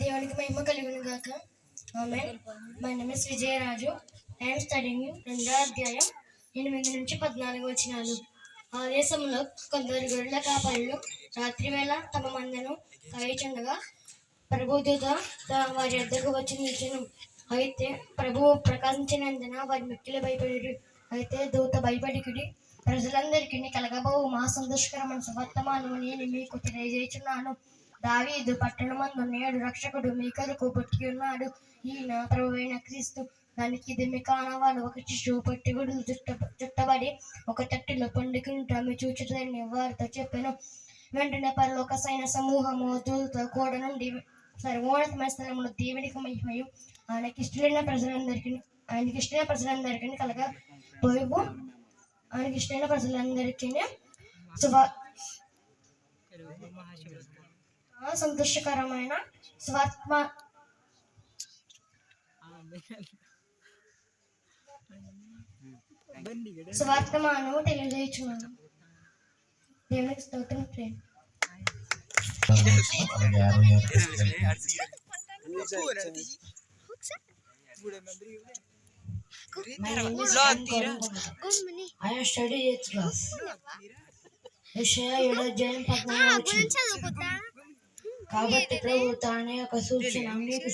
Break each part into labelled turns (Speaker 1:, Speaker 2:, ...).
Speaker 1: దేవునికి మహిమ కలుగును గాక. ఆమె my name is Vijayaraju I'm studying రెండో అధ్యాయం ఎనిమిది నుంచి పద్నాలుగు వచ్చినాను ఆ దేశంలో కొందరు గొర్రెల కాపరులు రాత్రి వేళ తమ మందను కాయచుండగా ప్రభుదూత వారి వద్దకు వచ్చి నిలిచను. అయితే ప్రభువు ప్రకాశించినందున వారి మిక్కిలి భయపడి అయితే దూత భయపడికుడి ప్రజలందరికీ కలగబో మా సంతోషకరమైన సువర్తమానము నేను మీకు తెలియజేస్తున్నాను దావీదు పట్టణమందు నేడు రక్షకుడు మీ కొరకు పుట్టి ఉన్నాడు. ఈయన ప్రభువైన క్రీస్తు. దానికి దిమ్మి కానవాడు ఒక శిశువు పట్టిగుడు చుట్ట చుట్టబడి ఒక తట్టులో పండుకుంటాము చూచుటని వారితో చెప్పాను. వెంటనే పరలోక సైన సమూహము దూత కూడ నుండి సర్వోన్నతమైన స్థలమును దేవునికి మహిమయు. ఆయనకి ఇష్టమైన ప్రజలందరికీ ఆయనకి ఇష్టమైన ప్రజలందరికీ కలగ పోయిపు ఆయనకి ఇష్టమైన ప్రజలందరికీ శుభ సంతోషకరమైన స్వాత్మ. స్వార్థమాను తెలియజేయుచున్నాను దేవునికి స్తోత్రం have studied eighth class. యెషయా ఏడో అధ్యాయం పద్నాలుగు వచ్చింది కాబట్టి ప్రభు తానే ఒక సూచన. మీకు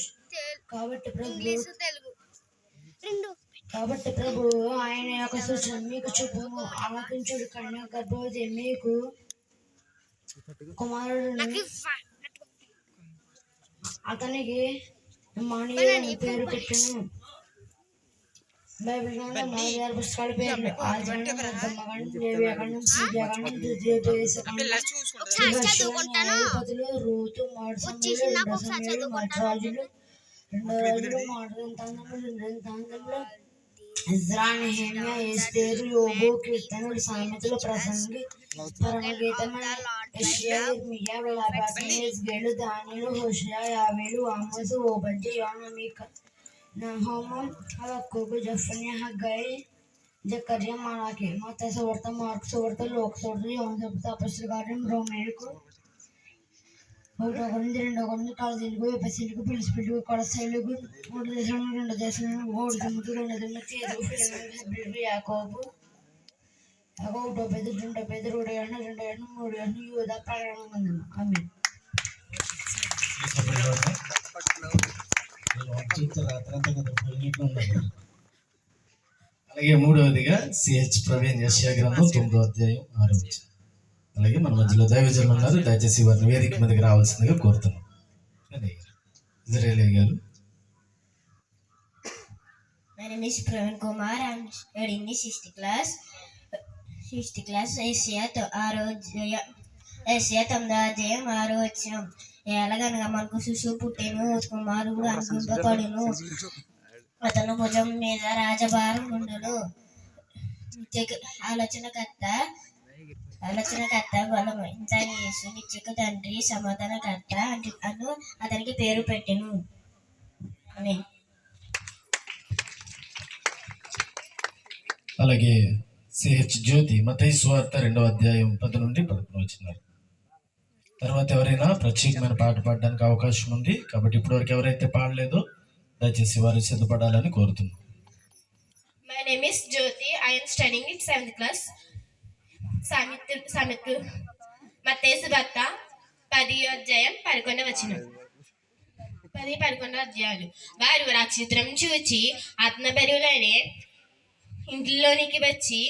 Speaker 1: కాబట్టి ప్రభు కాబట్టి ప్రభు ఆయన యొక్క సూచన మీకు చూపు. ఆలకించుడు కన్నా గర్భవతి మీకు కుమారుడు అతనికి అని పేరు పెట్టాను బైబిల్ గ్రంథం నాలుగు ఆరు పుస్తకాల పేర్లు ఆదికాండం నిర్గమకాండం రూతు మాడు సమయంలో రెండో సమయంలో మొదటి రాజులు రెండో రాజులు మాడు వృత్తాంతములు రెండో వృత్తాంతములు ఇజ్రా నెహెమ్యా ఎస్తేరు యోబు కీర్తనలు సామెతలు ప్రసంగి పరమగీతములు ఇర్మియా విలాపాసన హోషేయ యావేలు ఆమోసు ఓబద్య యోనా మీకా నహోము హబక్కూకు జఫన్యా హగ్గై జకర్యా మలాకి మత సువార్త మార్కు సువార్త లోక సువార్త యోన సువార్త అపస్తుల కార్యం రోమేయులకు ఒకటో కొరింది రెండో కొరింది కాలజీలకు ఎపసీలకు పిలిచిపెట్టుకు కొలసైలకు మూడు దేశాలను రెండు దేశాలను ఓడి తుమ్ముతూ రెండు తుమ్ము చేతుకు ఫిలిమిలకు హెబ్రిలకు యాకోబు యాకోబు ఒకటో పెద్ద రెండో పెద్ద రెండు గంటలు రెండు గంటలు మూడు గంటలు యూదా ప్రకటన గ్రంథము ఆమె
Speaker 2: అలాగే మూడవదిగా సిహెచ్ ప్రవీణ్ యశ్యా గ్రంథం తొమ్మిదో అధ్యాయం ఆరో అలాగే మన మధ్యలో దైవజనులు ఉన్నారు దయచేసి వారిని వేదిక మీదకి రావాల్సిందిగా కోరుతున్నాం ఇజ్రాయేల్ గారు
Speaker 1: My name is Praveen Kumar. I'm studying the sixth class. Sixth class, Asia తొ- ఆరో Asia ఏషియా తొమ్మిదో అధ్యాయం ఆరో వచ్చిన ఎలాగనగా మనకు శిశువు పుట్టెను కుమారుడు అనుకుంపబడును అతను భుజం మీద రాజభారం ఉండును. ఆలోచనకర్త ఆలోచనకర్త బలము. ఇంత యేసు నిత్యక తండ్రి సమాధానకర్త అని అను అతనికి పేరు పెట్టెను.
Speaker 2: అలాగే సిహెచ్ జ్యోతి మతయి స్వార్త రెండవ అధ్యాయం పది నుండి పదకొండు వచ్చినారు తర్వాత ఎవరైనా ప్రత్యేకమైన పాట పాడడానికి అవకాశం ఉంది. కాబట్టి ఇప్పటివరకు ఎవరైతే పాడలేదో దయచేసి వారు సిద్ధపడాలని కోరుతున్నాను
Speaker 3: My name is Jyoti. I am studying in seventh class. సామెత మత్తేసు భర్త పది అధ్యాయం పదకొండవ వచ్చిన పది పదకొండవ అధ్యాయాలు. వారు నక్షత్రం చూచి ఆత్మబరువులనే ఇంట్లోనికి వచ్చి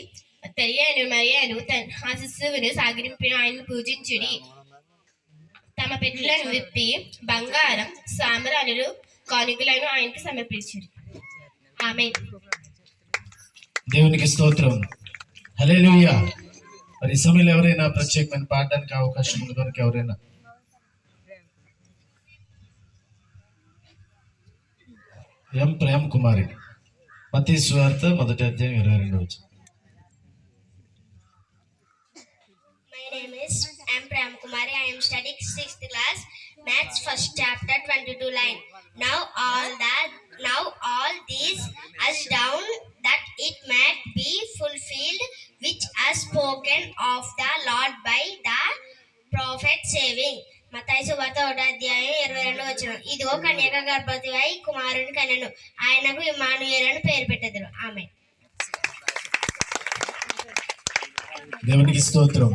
Speaker 3: తెలియను మరియాను తన ఆ శిశువును సాగరింపిన ఆయన పూజించుడి. పెట్టులను విప్పి బంగారం సామరాలు కానుకలను ఆయనకి సమర్పించారు. ఆమె
Speaker 2: దేవునికి స్తోత్రం. హలే మరి ఈ సమయంలో ఎవరైనా ప్రత్యేకమైన పాడడానికి అవకాశం ఉంది కనుక ఎవరైనా. ఎం. ప్రేమ్ కుమారి మతీ స్వార్త మొదటి అధ్యాయం ఇరవై రెండు వచ్చి
Speaker 3: My name is M. Pram Kumari. I am studying sixth class, Maths first chapter, twenty-two line. Now all that, now all these as down that it might be fulfilled, which as spoken of the Lord by the prophet, saving. మతాయి సువార్త ఒకటో అధ్యాయం ఇరవై రెండు వచ్చిన వచ్చును ఇదిగో కన్యక గర్భవతి అయి కుమారుని కనెను ఆయనకు ఇమానుయేలను పేరు పెట్టదురు ఆమె
Speaker 2: దేవునికి స్తోత్రం